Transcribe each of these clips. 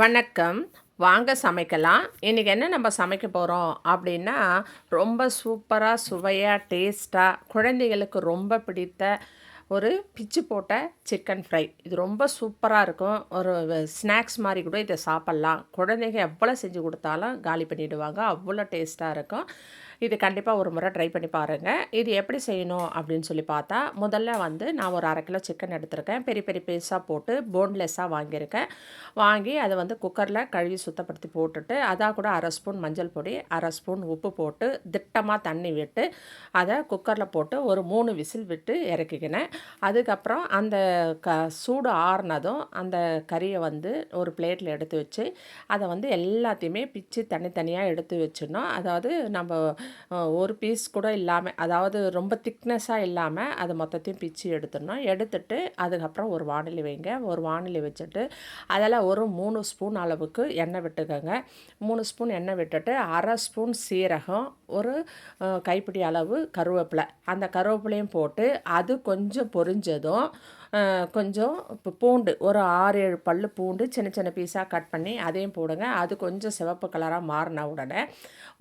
வணக்கம். வாங்க சமைக்கலாம். இன்றைக்கி என்ன நம்ம சமைக்க போகிறோம் அப்படின்னா ரொம்ப சூப்பராக சுவையாக டேஸ்ட்டாக குழந்தைகளுக்கு ரொம்ப பிடித்த ஒரு பிச்சு போட்ட சிக்கன் ஃப்ரை. இது ரொம்ப சூப்பராக இருக்கும். ஒரு ஸ்நாக்ஸ் மாதிரி கூட இதை சாப்பிட்லாம். குழந்தைங்க எவ்வளோ செஞ்சு கொடுத்தாலும் காலி பண்ணிவிடுவாங்க அவ்வளோ டேஸ்ட்டாக இருக்கும். இது கண்டிப்பாக ஒரு முறை ட்ரை பண்ணி பாருங்கள் இது எப்படி செய்யணும் அப்படின்னு சொல்லி பார்த்தா முதல்ல வந்து நான் ஒரு அரை கிலோ சிக்கன் எடுத்திருக்கேன். பெரிய பெரிய பீஸாக போட்டு போன்லெஸ்ஸாக வாங்கியிருக்கேன். வாங்கி அதை வந்து குக்கரில் கழுவி சுத்தப்படுத்தி போட்டுட்டு அதாக கூட அரை ஸ்பூன் மஞ்சள் பொடி அரை ஸ்பூன் உப்பு போட்டு திட்டமாக தண்ணி விட்டு அதை குக்கரில் போட்டு ஒரு மூணு விசில் விட்டு இறக்கிக்கினேன். அதுக்கப்புறம் அந்த க சூடு ஆறுனதும் அந்த கறியை வந்து ஒரு பிளேட்டில் எடுத்து வச்சு அதை வந்து எல்லாத்தையுமே பிச்சு தனித்தனியாக எடுத்து வச்சிடணும். அதாவது நம்ம ஒரு பீஸ் கூட இல்லாமல் அதாவது ரொம்ப திக்னஸாக இல்லாமல் அது மொத்தத்தையும் பிச்சு எடுத்துடணும். எடுத்துட்டு அதுக்கப்புறம் ஒரு வானிலை வைங்க. ஒரு வானிலை வச்சுட்டு அதில் ஒரு மூணு ஸ்பூன் அளவுக்கு எண்ணெய் விட்டுக்கோங்க. மூணு ஸ்பூன் எண்ணெய் விட்டுட்டு அரை ஸ்பூன் சீரகம் ஒரு கைப்பிடி அளவு கருவேப்பிலை. அந்த கருவேப்பிலையும் போட்டு அது கொஞ்சம் பொரிஞ்சதும் கொஞ்சம் இப்போ பூண்டு ஒரு ஆறு ஏழு பல் பூண்டு சின்ன சின்ன பீஸாக கட் பண்ணி அதையும் போடுங்க. அது கொஞ்சம் சிவப்பு கலராக மாறின உடனே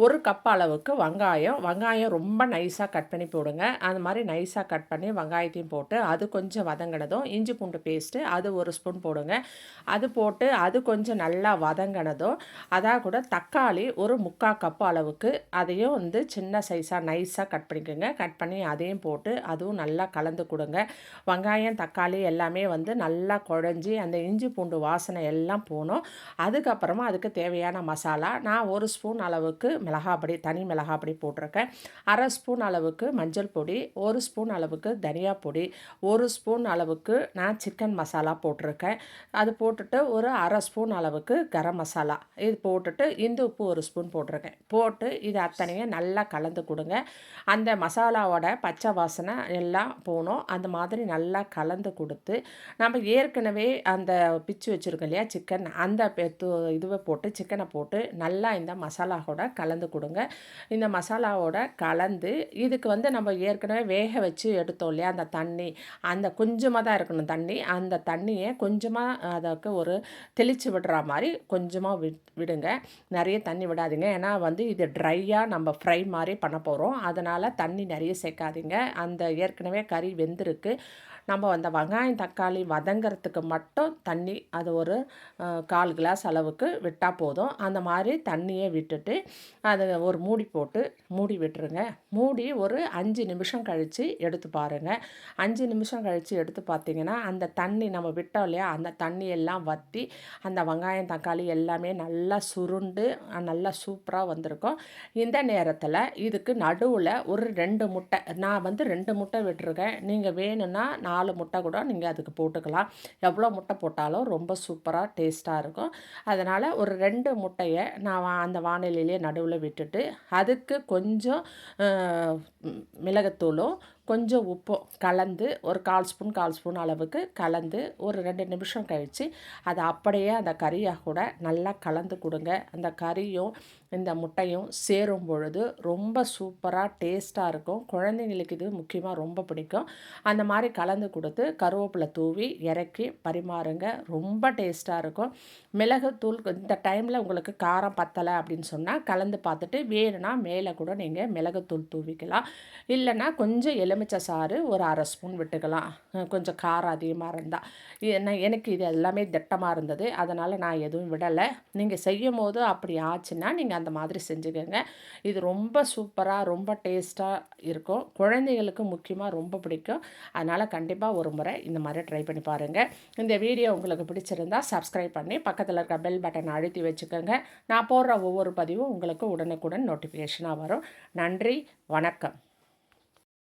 ஒரு கப் அளவுக்கு வெங்காயம் வெங்காயம் ரொம்ப நைஸாக கட் பண்ணி போடுங்க. அந்த மாதிரி நைஸாக கட் பண்ணி வெங்காயத்தையும் போட்டு அது கொஞ்சம் வதங்கினதும் இஞ்சி பூண்டு பேஸ்ட்டு அது ஒரு ஸ்பூன் போடுங்க. அது போட்டு அது கொஞ்சம் நல்லா வதங்கினதும் அதாக கூட தக்காளி ஒரு முக்கால் கப் அளவுக்கு அதையும் வந்து சின்ன சைஸாக நைஸாக கட் பண்ணிக்கோங்க. கட் பண்ணி அதையும் போட்டு அதுவும் நல்லா கலந்து கொடுங்க. வெங்காயம் தக்காளி தக்காளி எல்லாமே வந்து நல்லா குழஞ்சி அந்த இஞ்சி பூண்டு வாசனை எல்லாம் போகணும் அதுக்கப்புறமா அதுக்கு தேவையான மசாலா நான் ஒரு ஸ்பூன் அளவுக்கு மிளகாப்பொடி தனி மிளகாப்பொடி போட்டிருக்கேன். அரை ஸ்பூன் அளவுக்கு மஞ்சள் பொடி ஒரு ஸ்பூன் அளவுக்கு தனியா பொடி ஒரு ஸ்பூன் அளவுக்கு நான் சிக்கன் மசாலா போட்டிருக்கேன். அது போட்டுட்டு ஒரு அரை ஸ்பூன் அளவுக்கு கரம் மசாலா இது போட்டுட்டு இந்து உப்பு ஒரு ஸ்பூன் போட்டிருக்கேன். போட்டு இது அத்தனையும் நல்லா கலந்து கொடுங்க. அந்த மசாலாவோட பச்சை வாசனை எல்லாம் போகணும் அந்த மாதிரி நல்லா கலந்து கலந்து கொடுத்து நம்ம ஏற்கனவே அந்த பிச்சு வச்சுருக்கோம் இல்லையா சிக்கன் அந்த இதுவை போட்டு சிக்கனை போட்டு நல்லா இந்த மசாலாவோட கலந்து கொடுங்க. இந்த மசாலாவோட கலந்து இதுக்கு வந்து நம்ம ஏற்கனவே வேக வச்சு எடுத்தோம் இல்லையா அந்த தண்ணி. அந்த கொஞ்சமாக தான் இருக்கணும் தண்ணி. அந்த தண்ணியை கொஞ்சமாக அதற்கு ஒரு தெளித்து விடுற மாதிரி கொஞ்சமாக விட் விடுங்க. நிறைய தண்ணி விடாதீங்க. ஏன்னா வந்து இது ட்ரையாக நம்ம ஃப்ரை மாதிரி பண்ண போகிறோம் அதனால் தண்ணி நிறைய சேர்க்காதீங்க. அந்த ஏற்கனவே கறி வெந்திருக்கு. நம்ம அந்த வெங்காயம் தக்காளி வதங்கிறதுக்கு மட்டும் தண்ணி அது ஒரு கால் கிளாஸ் அளவுக்கு விட்டால் போதும். அந்த மாதிரி தண்ணியை விட்டுட்டு அதை ஒரு மூடி போட்டு மூடி விட்டுருங்க. மூடி ஒரு அஞ்சு நிமிஷம் கழித்து எடுத்து பாருங்கள் அஞ்சு நிமிஷம் கழித்து எடுத்து பார்த்தீங்கன்னா அந்த தண்ணி நம்ம விட்டோம் இல்லையா அந்த தண்ணி எல்லாம் வற்றி அந்த வெங்காயம் தக்காளி எல்லாமே நல்லா சுருண்டு நல்லா சூப்பராக வந்திருக்கும். இந்த நேரத்தில் இதுக்கு நடுவில் ஒரு ரெண்டு முட்டை நான் வந்து ரெண்டு முட்டை விட்டுருக்கேன். நீங்கள் வேணும்னா நாலு முட்டை கூட நீங்கள் அதுக்கு போட்டுக்கலாம். எவ்வளோ முட்டை போட்டாலும் ரொம்ப சூப்பராக டேஸ்ட்டாக இருக்கும். அதனால் ஒரு ரெண்டு முட்டையை நான் அந்த வானிலையிலே நடுவில் விட்டுட்டு அதுக்கு கொஞ்சம் மிளகுத்தூளும் கொஞ்சம் உப்பும் கலந்து ஒரு கால் ஸ்பூன் கால் ஸ்பூன் அளவுக்கு கலந்து ஒரு ரெண்டு நிமிஷம் கழித்து அதை அப்படியே அந்த கறியாக கூட நல்லா கலந்து கொடுங்க. அந்த கறியும் இந்த முட்டையும் சேரும் பொழுது ரொம்ப சூப்பராக டேஸ்ட்டாக இருக்கும். குழந்தைங்களுக்கு இது முக்கியமாக ரொம்ப பிடிக்கும். அந்த மாதிரி கலந்து கொடுத்து கருவேப்பிலை தூவி இறக்கி பரிமாறுங்க. ரொம்ப டேஸ்ட்டாக இருக்கும். மிளகுத்தூள் இந்த டைமில் உங்களுக்கு காரம் பத்தலை அப்படின்னு சொன்னால் கலந்து பார்த்துட்டு வேணும்னா மேலே கூட நீங்கள் மிளகுத்தூள் தூவிக்கலாம். இல்லைன்னா கொஞ்சம் எலு எலுமிச்சை சாறு ஒரு அரை ஸ்பூன் விட்டுக்கலாம். கொஞ்சம் காரம் அதிகமாக இருந்தால் என்ன எனக்கு இது எல்லாமே திட்டமாக இருந்தது. அதனால் நான் எதுவும் விடலை. நீங்கள் செய்யும் போது அப்படி ஆச்சுன்னா நீங்கள் அந்த மாதிரி செஞ்சுக்கோங்க. இது ரொம்ப சூப்பராக ரொம்ப டேஸ்ட்டாக இருக்கும். குழந்தைகளுக்கு முக்கியமாக ரொம்ப பிடிக்கும். அதனால் கண்டிப்பாக ஒரு முறை இந்த மாதிரி ட்ரை பண்ணி பாருங்கள் இந்த வீடியோ உங்களுக்கு பிடிச்சிருந்தா சப்ஸ்கிரைப் பண்ணி பக்கத்தில் இருக்க பெல் பட்டனை அழுத்தி வச்சுக்கோங்க. நான் போடுற ஒவ்வொரு பதிவும் உங்களுக்கு உடனுக்குடன் நோட்டிஃபிகேஷனாக வரும். நன்றி வணக்கம்.